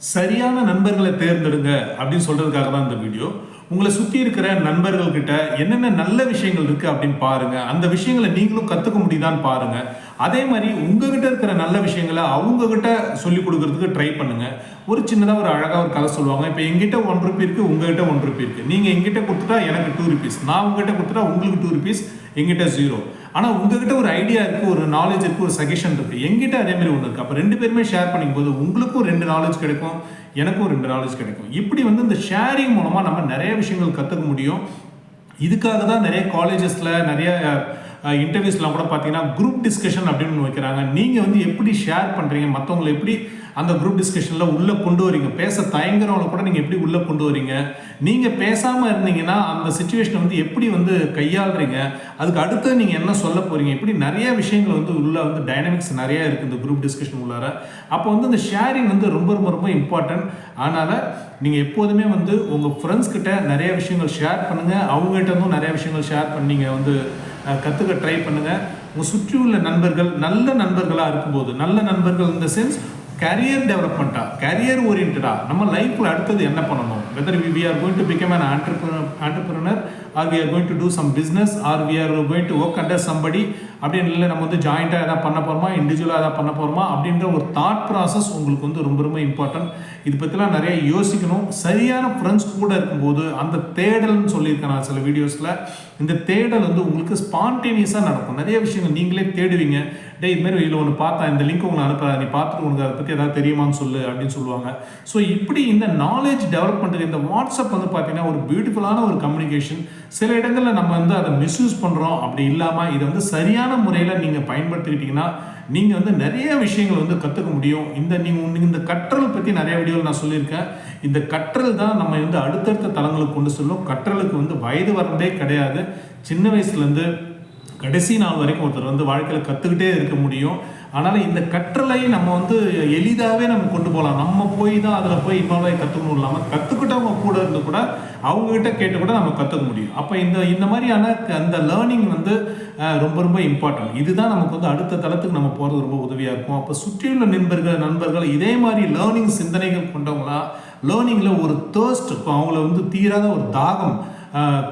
சரியான நண்பர்களை தேர்ந்தெடுங்க அப்படின்னு சொல்றதுக்காக தான் இந்த வீடியோ. உங்களை சுற்றி இருக்கிற நண்பர்கள்கிட்ட என்னென்ன நல்ல விஷயங்கள் இருக்கு அப்படின்னு பாருங்க. அந்த விஷயங்களை நீங்களும் கற்றுக்க முடியுதான்னு பாருங்க. அதே மாதிரி உங்ககிட்ட இருக்கிற நல்ல விஷயங்களை அவங்கக்கிட்ட சொல்லிக் சொல்லி கொடுக்கறதுக்கு ட்ரை பண்ணுங்க. ஒரு சின்னதாக ஒரு அழகாக ஒரு கதை சொல்லுவாங்க. இப்போ எங்கிட்ட ஒன் ருபி இருக்கு உங்ககிட்ட ஒன் ருபி இருக்கு. நீங்கள் எங்கிட்ட கொடுத்துட்டா எனக்கு டூ ருபீஸ் நான் உங்ககிட்ட கொடுத்துட்டா உங்களுக்கு டூ ருபீஸ் எங்கிட்ட ஜீரோ ஆனால் உங்ககிட்ட ஒரு ஐடியா இருக்கு ஒரு நாலேஜ் இருக்கு ஒரு சஜஷன் இருக்கு. எங்கிட்ட அதே மாதிரி ஒன்று இருக்கு. அப்போ ரெண்டு பேருமே ஷேர் பண்ணும்போது உங்களுக்கும் ரெண்டு நாலேஜ் கிடைக்கும் எனக்கும் ரெண்டு நாலேஜ் கிடைக்கும். இப்படி வந்து இந்த ஷேரிங் மூலமாக நம்ம நிறைய விஷயங்கள் கற்றுக்க முடியும். இதுக்காக தான் நிறைய காலேஜஸில் நிறைய இன்டர்வியூஸ்லாம் கூட பார்த்தீங்கன்னா குரூப் டிஸ்கஷன் அப்படின்னு வைக்கிறாங்க. நீங்கள் வந்து எப்படி ஷேர் பண்ணுறீங்க மற்றவங்களை எப்படி அந்த குரூப் டிஸ்கஷனில் உள்ளே கொண்டு வரீங்க? பேச தயங்குறவங்கள கூட நீங்கள் எப்படி உள்ளே கொண்டு வரீங்க? நீங்கள் பேசாமல் இருந்தீங்கன்னா அந்த சுச்சுவேஷனை வந்து எப்படி வந்து கையாளுறீங்க? அதுக்கு அடுத்து நீங்கள் என்ன சொல்ல போகிறீங்க இப்படி நிறைய விஷயங்கள் வந்து உள்ளே வந்து டைனமிக்ஸ் நிறையா இருக்குது இந்த குரூப் டிஸ்கஷன் உள்ளார. அப்போ வந்து இந்த ஷேரிங் வந்து ரொம்ப ரொம்ப ரொம்ப இம்பார்ட்டன்ட் அதனால் நீங்கள் எப்போதுமே வந்து உங்கள் ஃப்ரெண்ட்ஸ்கிட்ட நிறைய விஷயங்கள் ஷேர் பண்ணுங்கள் அவங்ககிட்ட இருந்தும் நிறைய விஷயங்கள் ஷேர் பண்ணி நீங்கள் வந்து கற்றுக்க ட்ரை பண்ணுங்கள் உங்கள் சுற்றி உள்ள நண்பர்கள் நல்ல நண்பர்களாக இருக்கும்போது நல்ல நண்பர்கள் இந்த சென்ஸ் கரியர் டெவலப்மெண்ட்டாக கரியர் ஓரியன்டாக நம்ம லைஃப்பில் அடுத்தது என்ன பண்ணணும்? Whether we are going to become an entrepreneur or we are going to do some business or we are going to work under somebody அப்படின்னு இல்லை நம்ம வந்து ஜாயிண்ட்டாக எதாவது பண்ண போகிறோமா இண்டிவிஜுவலாக எதாவது பண்ண போகிறோமா அப்படின்ற ஒரு தாட் ப்ராசஸ் உங்களுக்கு வந்து ரொம்ப ரொம்ப இம்பார்ட்டன்ட் இது பற்றிலாம் நிறைய யோசிக்கணும். சரியான ஃப்ரெண்ட்ஸ் கூட இருக்கும்போது அந்த தேடல்னு சொல்லியிருக்கேன் நான் சில வீடியோஸில் இந்த தேடல் வந்து உங்களுக்கு ஸ்பான்டேனியஸாக நடக்கும். நிறைய விஷயங்கள் நீங்களே தேடுவீங்க. டே இதுமாரி இதில் ஒன்று பார்த்தா இந்த லிங்க் உங்களை அனுப்புறேன் நீ பார்த்துட்டு உனக்கு அதை பற்றி ஏதாவது தெரியுமான்னு சொல்லு அப்படின்னு சொல்லுவாங்க. ஸோ இப்படி இந்த நாலேஜ் டெவலப் பண்ணுறது இந்த வாட்ஸ்அப் வந்து பார்த்தீங்கன்னா ஒரு பியூட்டிஃபுல்லான ஒரு கம்யூனிகேஷன் சில இடங்களில் நம்ம வந்து அதை மிஸ்யூஸ் பண்ணுறோம் அப்படி இல்லாமல் இதை வந்து சரியான முறையில் நீங்கள் பயன்படுத்திக்கிட்டீங்கன்னா நீங்கள் வந்து நிறைய விஷயங்கள் வந்து கற்றுக்க முடியும். இந்த நீங்கள் இந்த கற்றல் பற்றி நிறைய வீடியோவில் நான் சொல்லியிருக்கேன். இந்த கற்றல் தான் நம்ம வந்து அடுத்தடுத்த தளங்களுக்கு கொண்டு செல்லும். கற்றலுக்கு வந்து வயது வரம்பே கிடையாது. சின்ன வயசுலேருந்து கடைசி நாள் வரைக்கும் ஒருத்தர் வந்து வாழ்க்கையில் கற்றுக்கிட்டே இருக்க முடியும். அதனால் இந்த கற்றலை நம்ம வந்து எளிதாகவே நம்ம கொண்டு போகலாம். நம்ம போய் தான் அதில் போய் இன்வால்வ் ஆகி கற்றுக்கணும் இல்லாமல் கற்றுக்கிட்டவங்க கூட இருந்து கூட அவங்ககிட்ட கேட்டு கூட நம்ம கற்றுக்க முடியும். அப்போ இந்த இந்த மாதிரியான க- அந்த லேர்னிங் வந்து ரொம்ப ரொம்ப இம்பார்ட்டன்ட் இதுதான் நமக்கு வந்து அடுத்த தளத்துக்கு நம்ம போகிறது ரொம்ப உதவியாக இருக்கும். அப்போ சுற்றியுள்ள நண்பர்கள் நண்பர்கள் இதே மாதிரி லேர்னிங் சிந்தனைகள் கொண்டவங்களா? லேர்னிங்கில் ஒரு தேர்ஸ்ட் இப்போ அவங்கள வந்து தீராத ஒரு தாகம்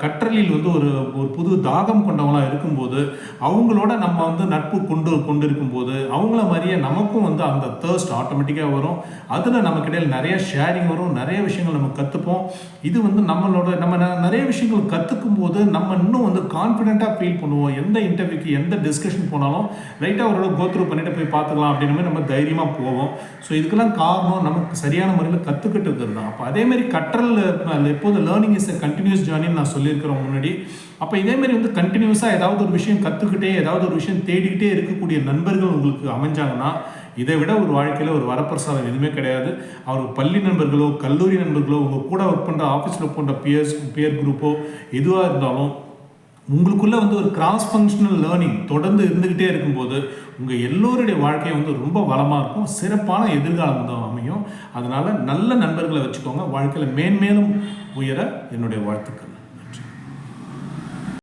கற்றலில் வந்து ஒரு ஒரு புது தாகம் கொண்டவங்களாக இருக்கும்போது அவங்களோட நம்ம வந்து நட்பு கொண்டு கொண்டு இருக்கும்போது அவங்கள மாதிரியே நமக்கும் வந்து அந்த தேர்ஸ்ட் ஆட்டோமேட்டிக்காக வரும். அதில் நமக்கிடையில் நிறைய ஷேரிங் வரும் நிறைய விஷயங்கள் நம்ம கற்றுப்போம் இது வந்து நம்மளோட நம்ம ந- நிறைய விஷயங்கள் கற்றுக்கும் போது நம்ம இன்னும் வந்து கான்ஃபிடென்ட்டாக ஃபீல் பண்ணுவோம். எந்த இன்டர்வியூக்கு எந்த டிஸ்கஷன் போனாலும் ரைட்டாக ஓரளவு கோத்ரூ பண்ணிட்டு போய் பார்த்துக்கலாம் அப்படின்னு நம்ம தைரியமாக போவோம். ஸோ இதுக்கெல்லாம் காரணம் நமக்கு சரியான முறையில் கற்றுக்கிட்டு இருக்கிறது தான். அப்போ அதே மாதிரி கற்றல் எப்போது லேர்னிங் இஸ் எ கண்டினியூஸ் அப்படின்னு நான் சொல்லியிருக்கிறேன் முன்னாடி. அப்போ இதேமாரி வந்து கண்டினியூஸாக ஏதாவது ஒரு விஷயம் கற்றுக்கிட்டே ஏதாவது ஒரு விஷயம் தேடிக்கிட்டே இருக்கக்கூடிய நண்பர்கள் உங்களுக்கு அமைஞ்சாங்கன்னா இதை விட ஒரு வாழ்க்கையில் ஒரு வரப்பிரசாதம் எதுவுமே கிடையாது. அவர் பள்ளி நண்பர்களோ கல்லூரி நண்பர்களோ உங்கள் கூட ஒர்க் பண்ணுற ஆஃபீஸில் ஒர்க் பண்ணுற பியர்ஸ் பியர் குரூப்போ எதுவாக இருந்தாலும் உங்களுக்குள்ளே வந்து ஒரு கிராஸ் ஃபங்க்ஷனல் லேர்னிங் தொடர்ந்து இருந்துக்கிட்டே இருக்கும்போது உங்கள் எல்லோருடைய வாழ்க்கையை வந்து ரொம்ப வளமாக இருக்கும். சிறப்பான எதிர்காலம் தான் அமையும். அதனால் நல்ல நண்பர்களை வச்சுக்கோங்க. வாழ்க்கையில் மேன்மேலும் உயர என்னுடைய வாழ்த்துக்கள்.